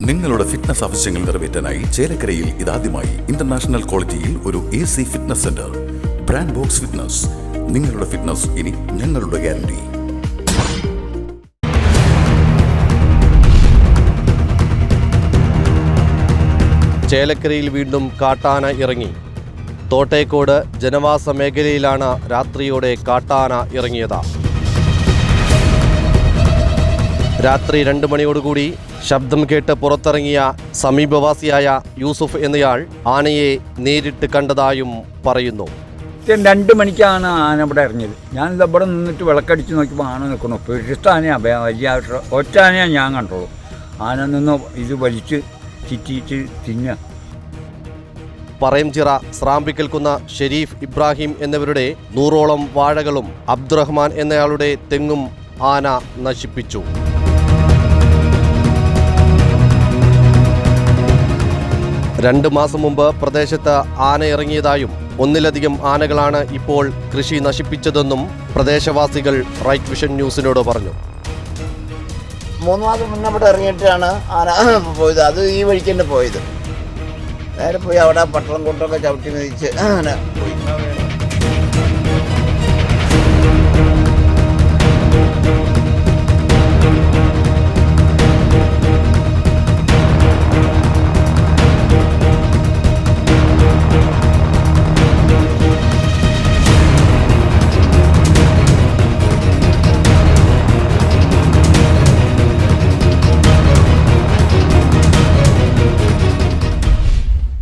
നിങ്ങളുടെ ഫിറ്റ്നസ് ആവശ്യങ്ങൾ നിറവേറ്റാനായി ചേലക്കരയിൽ ഇതാദ്യമായി ഇന്റർനാഷണൽ ക്വാളിറ്റിയിൽ ഒരു A C fitness centre brand box fitness നിങ്ങളുടെ ഫിറ്റ്നസ് ഇനി ഞങ്ങളുടെ ഗ്യാരണ്ടി ചേലക്കരയിൽ വീണ്ടും കാട്ടാന ഇറങ്ങി. തോട്ടേക്കോട് ജനവാസ മേഖലയിലാണ് രാത്രിയോടെ കാട്ടാന ഇറങ്ങിയത്. രാത്രി രണ്ട് മണിയോടുകൂടി ശബ്ദം കേട്ട് പുറത്തിറങ്ങിയ സമീപവാസിയായ യൂസുഫ് എന്നയാൾ ആനയെ നേരിട്ട് കണ്ടതായും പറയുന്നു. കൃത്യം രണ്ട് മണിക്കാണ് ആന ഇവിടെ ഇറങ്ങിയത്. ഞാൻ ഇവിടെ നിന്നിട്ട് വിളക്കടിച്ച് നോക്കിയപ്പോൾ ആന നിൽക്കുന്നു. പെരുത്ത ആനയാണ് വലിയ ഒറ്റ ആനയാണ് ഞാൻ കണ്ടോളൂ ആന നിന്ന് ഇത് വലിച്ച് ചിറ്റിയിട്ട് തിന്ന. പറയംചിറ സ്രാമ്പിക്കൽക്കുന്ന ഷെരീഫ് ഇബ്രാഹിം എന്നിവരുടെ നൂറോളം വാഴകളും അബ്ദുറഹ്മാൻ എന്നയാളുടെ തെങ്ങും ആന നശിപ്പിച്ചു. രണ്ട് മാസം മുമ്പ് പ്രദേശത്ത് ആന ഇറങ്ങിയതായും ഒന്നിലധികം ആനകളാണ് ഇപ്പോൾ കൃഷി നശിപ്പിച്ചതെന്നും പ്രദേശവാസികൾ റൈറ്റ് വിഷൻ ന്യൂസിനോട് പറഞ്ഞു. മൂന്ന് മാസം മുന്നേ ഇവിടെ ഇറങ്ങിയിട്ടാണ് ആന പോയത്. അത് ഈ വഴിക്ക് തന്നെ പോയത്. നേരെ പോയി അവിടെ പട്ടളം കൊണ്ടൊക്കെ ചവിട്ടി മതിച്ച് ആന പോയി.